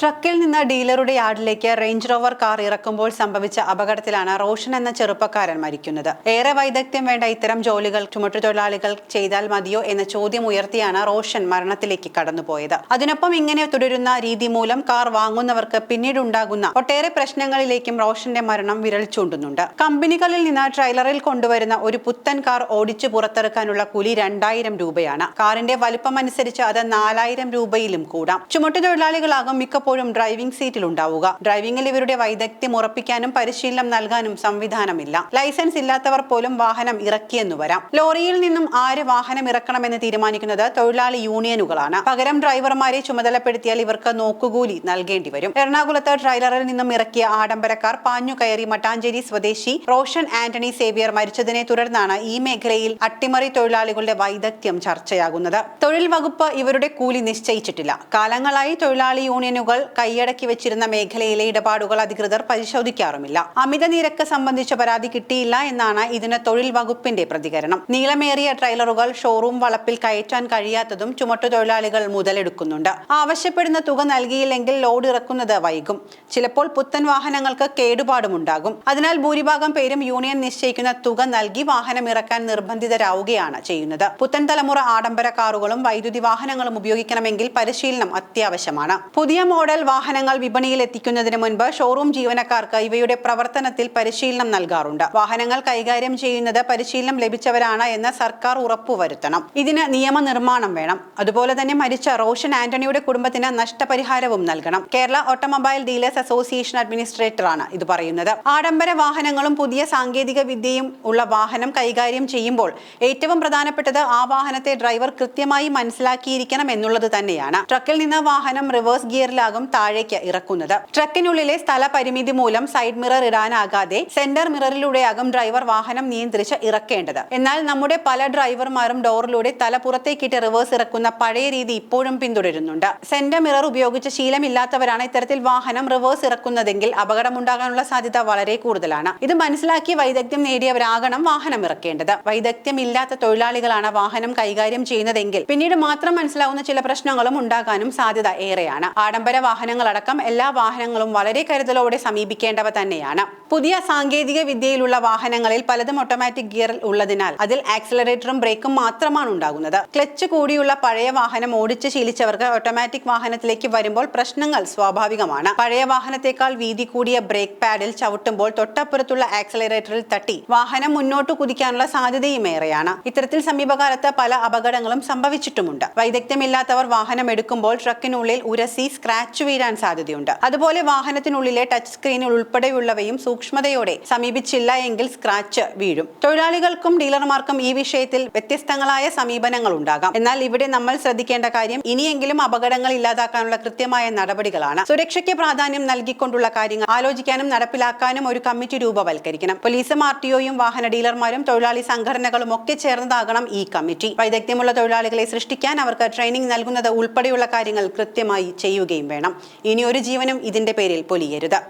ട്രക്കിൽ നിന്ന് ഡീലറുടെ യാർഡിലേക്ക് റേഞ്ച് റോവർ കാർ ഇറക്കുമ്പോൾ സംഭവിച്ച അപകടത്തിലാണ് റോഷൻ എന്ന ചെറുപ്പക്കാരൻ മരിക്കുന്നത്. ഏറെ വൈദഗ്ധ്യം വേണ്ട ഇത്തരം ജോലികൾ ചുമട്ടുതൊഴിലാളികൾ ചെയ്താൽ മതിയോ എന്ന ചോദ്യം ഉയർത്തിയാണ് റോഷൻ മരണത്തിലേക്ക് കടന്നുപോയത്. അതിനൊപ്പം ഇങ്ങനെ തുടരുന്ന രീതി മൂലം കാർ വാങ്ങുന്നവർക്ക് പിന്നീടുണ്ടാകുന്ന ഒട്ടേറെ പ്രശ്നങ്ങളിലേക്കും റോഷന്റെ മരണം വിരൽ ചൂണ്ടുന്നുണ്ട്. കമ്പനികളിൽ നിന്ന് ട്രെയിലറിൽ കൊണ്ടുവരുന്ന ഒരു പുത്തൻ കാർ ഓടിച്ചു പുറത്തിറക്കാനുള്ള കൂലി രണ്ടായിരം രൂപയാണ്. കാറിന്റെ വലിപ്പമനുസരിച്ച് അത് നാലായിരം രൂപയിലും കൂടാം. ചുമട്ടുതൊഴിലാളികളാകും മിക്കപ്പോഴും ഡ്രൈവിംഗ് സീറ്റിൽ ഉണ്ടാവുക. ഡ്രൈവിംഗിൽ ഇവരുടെ വൈദഗ്ധ്യം ഉറപ്പിക്കാനും പരിശീലനം നൽകാനും സംവിധാനമില്ല. ലൈസൻസ് ഇല്ലാത്തവർ പോലും വാഹനം ഇറക്കിയെന്നു വരാം. ലോറിയിൽ നിന്നും ആര് വാഹനം ഇറക്കണമെന്ന് തീരുമാനിക്കുന്നത് തൊഴിലാളി യൂണിയനുകളാണ്. പകരം ഡ്രൈവർമാരെ ചുമതലപ്പെടുത്തിയാൽ ഇവർക്ക് നോക്കുകൂലി നൽകേണ്ടി വരും. എറണാകുളത്ത് ട്രൈലറിൽ നിന്നും ഇറക്കിയ ആഡംബരക്കാർ പാഞ്ഞു കയറി മട്ടാഞ്ചേരി സ്വദേശി റോഷൻ ആന്റണി സേവിയർ മരിച്ചതിനെ തുടർന്നാണ് ഈ മേഖലയിൽ അട്ടിമറി തൊഴിലാളികളുടെ വൈദഗ്ധ്യം ചർച്ചയാകുന്നത്. തൊഴിൽ വകുപ്പ് ഇവരുടെ കൂലി നിശ്ചയിച്ചിട്ടില്ല. കാലങ്ങളായി തൊഴിലാളി യൂണിയനുകൾ കൈയടക്കി വെച്ചിരുന്ന മേഖലയിലെ ഇടപാടുകൾ അധികൃതർ പരിശോധിക്കാറുമില്ല. അമിത നിരക്ക് സംബന്ധിച്ച പരാതി കിട്ടിയില്ല എന്നാണ് ഇതിന് തൊഴിൽ വകുപ്പിന്റെ പ്രതികരണം. നീളമേറിയ ട്രെയിലറുകൾ ഷോറൂം വളപ്പിൽ കയറ്റാൻ കഴിയാത്തതും ചുമട്ടുതൊഴിലാളികൾ മുതലെടുക്കുന്നുണ്ട്. ആവശ്യപ്പെടുന്ന തുക നൽകിയില്ലെങ്കിൽ ലോഡ് ഇറക്കുന്നത് വൈകും. ചിലപ്പോൾ പുത്തൻ വാഹനങ്ങൾക്ക് കേടുപാടുമുണ്ടാകും. അതിനാൽ ഭൂരിഭാഗം പേരും യൂണിയൻ നിശ്ചയിക്കുന്ന തുക നൽകി വാഹനം ഇറക്കാൻ നിർബന്ധിതരാവുകയാണ് ചെയ്യുന്നത്. പുത്തൻ തലമുറ ആഡംബര കാറുകളും വൈദ്യുതി വാഹനങ്ങളും ഉപയോഗിക്കണമെങ്കിൽ പരിശീലനം അത്യാവശ്യമാണ്. പുതിയ മോഡൽ വാഹനങ്ങൾ വിപണിയിൽ എത്തിക്കുന്നതിന് മുൻപ് ഷോറൂം ജീവനക്കാർക്ക് ഇവയുടെ പ്രവർത്തനത്തിൽ പരിശീലനം നൽകാറുണ്ട്. വാഹനങ്ങൾ കൈകാര്യം ചെയ്യുന്നത് പരിശീലനം ലഭിച്ചവരാണ് എന്ന് സർക്കാർ ഉറപ്പുവരുത്തണം. ഇതിന് നിയമനിർമ്മാണം വേണം. അതുപോലെ തന്നെ മരിച്ച റോഷൻ ആന്റണിയുടെ കുടുംബത്തിന് നഷ്ടപരിഹാരവും നൽകണം. കേരള ഓട്ടോമൊബൈൽ ഡീലേഴ്സ് അസോസിയേഷൻ അഡ്മിനിസ്ട്രേറ്ററാണ് ഇത് പറയുന്നത്. ആഡംബര വാഹനങ്ങളും പുതിയ സാങ്കേതിക വിദ്യയും ഉള്ള വാഹനം കൈകാര്യം ചെയ്യുമ്പോൾ ഏറ്റവും പ്രധാനപ്പെട്ടത് ആ വാഹനത്തെ ഡ്രൈവർ കൃത്യമായി മനസ്സിലാക്കിയിരിക്കണം എന്നുള്ളത് തന്നെയാണ്. ട്രക്കിൽ നിന്ന് വാഹനം റിവേഴ്സ് ഗിയറിലാകും താഴേക്ക് ഇറക്കുന്നത്. ട്രക്കിനുള്ളിലെ സ്ഥല പരിമിതി മൂലം സൈഡ് മിറർ ഇടാനാകാതെ സെന്റർ മിററിലൂടെയാകും ഡ്രൈവർ വാഹനം നിയന്ത്രിച്ച് ഇറക്കേണ്ടത്. എന്നാൽ നമ്മുടെ പല ഡ്രൈവർമാരും ഡോറിലൂടെ തല പുറത്തേക്കിട്ട് റിവേഴ്സ് ഇറക്കുന്ന പഴയ രീതി ഇപ്പോഴും പിന്തുടരുന്നുണ്ട്. സെന്റർ മിറർ ഉപയോഗിച്ച് ശീലമില്ലാത്തവരാണ് ഇത്തരത്തിൽ വാഹനം റിവേഴ്സ് ഇറക്കുന്നതെങ്കിൽ അപകടമുണ്ടാകാനുള്ള സാധ്യത വളരെ കൂടുതലാണ്. ഇത് മനസ്സിലാക്കി വൈദഗ്ധ്യം നേടിയവരാകണം വാഹനം ഇറക്കേണ്ടത്. വൈദഗ്ധ്യം ഇല്ലാത്ത തൊഴിലാളികളാണ് വാഹനം കൈകാര്യം ചെയ്യുന്നതെങ്കിൽ പിന്നീട് മാത്രം മനസ്സിലാവുന്ന ചില പ്രശ്നങ്ങളും ഉണ്ടാകാനും സാധ്യത ഏറെയാണ്. ആഡംബര വാഹനങ്ങളടക്കം എല്ലാ വാഹനങ്ങളും വളരെ കരുതലോടെ സമീപിക്കേണ്ടവ തന്നെയാണ്. പുതിയ സാങ്കേതിക വിദ്യയിലുള്ള വാഹനങ്ങളിൽ പലതും ഓട്ടോമാറ്റിക് ഗിയറിൽ ഉള്ളതിനാൽ അതിൽ ആക്സിലറേറ്ററും ബ്രേക്കും മാത്രമാണ് ഉണ്ടാകുന്നത്. ക്ലച്ച് കൂടിയുള്ള പഴയ വാഹനം ഓടിച്ച് ശീലിച്ചവർക്ക് ഓട്ടോമാറ്റിക് വാഹനത്തിലേക്ക് വരുമ്പോൾ പ്രശ്നങ്ങൾ സ്വാഭാവികമാണ്. പഴയ വാഹനത്തെക്കാൾ വീതി കൂടിയ ബ്രേക്ക് പാഡിൽ ചവിട്ടുമ്പോൾ തൊട്ടപ്പുറത്തുള്ള ആക്സിലറേറ്ററിൽ തട്ടി വാഹനം മുന്നോട്ട് കുതിക്കാനുള്ള സാധ്യതയും ഏറെയാണ്. ഇത്തരത്തിൽ സമീപകാലത്ത് പല അപകടങ്ങളും സംഭവിച്ചിട്ടുമുണ്ട്. വൈദഗ്ധ്യമില്ലാത്തവർ വാഹനം എടുക്കുമ്പോൾ ട്രക്കിനുള്ളിൽ ഉരസി സ്ക്രാച്ച് വീഴാൻ സാധ്യതയുണ്ട്. അതുപോലെ വാഹനത്തിനുള്ളിലെ ടച്ച് സ്ക്രീനിൽ ഉൾപ്പെടെയുള്ളവയും സൂക്ഷ്മതയോടെ സമീപിച്ചില്ല എങ്കിൽ സ്ക്രാച്ച് വീഴും. തൊഴിലാളികൾക്കും ഡീലർമാർക്കും ഈ വിഷയത്തിൽ വ്യത്യസ്തങ്ങളായ സമീപനങ്ങൾ ഉണ്ടാകാം. എന്നാൽ ഇവിടെ നമ്മൾ ശ്രദ്ധിക്കേണ്ട കാര്യം ഇനിയെങ്കിലും അപകടങ്ങൾ ഇല്ലാതാക്കാനുള്ള കൃത്യമായ നടപടികളാണ്. സുരക്ഷയ്ക്ക് പ്രാധാന്യം നൽകിക്കൊണ്ടുള്ള കാര്യങ്ങൾ ആലോചിക്കാനും നടപ്പിലാക്കാനും ഒരു കമ്മിറ്റി രൂപവൽക്കരിക്കണം. പോലീസും ആർ ടിഒയും വാഹന ഡീലർമാരും തൊഴിലാളി സംഘടനകളും ഒക്കെ ചേർന്നതാകണം ഈ കമ്മിറ്റി. വൈദഗ്ധ്യമുള്ള തൊഴിലാളികളെ സൃഷ്ടിക്കാൻ അവർക്ക് ട്രെയിനിങ് നൽകുന്നത് ഉൾപ്പെടെയുള്ള കാര്യങ്ങൾ കൃത്യമായി ചെയ്യുകയും വേണം. ഇനിയൊരു ജീവനും ഇതിന്റെ പേരിൽ പൊലിയരുത്.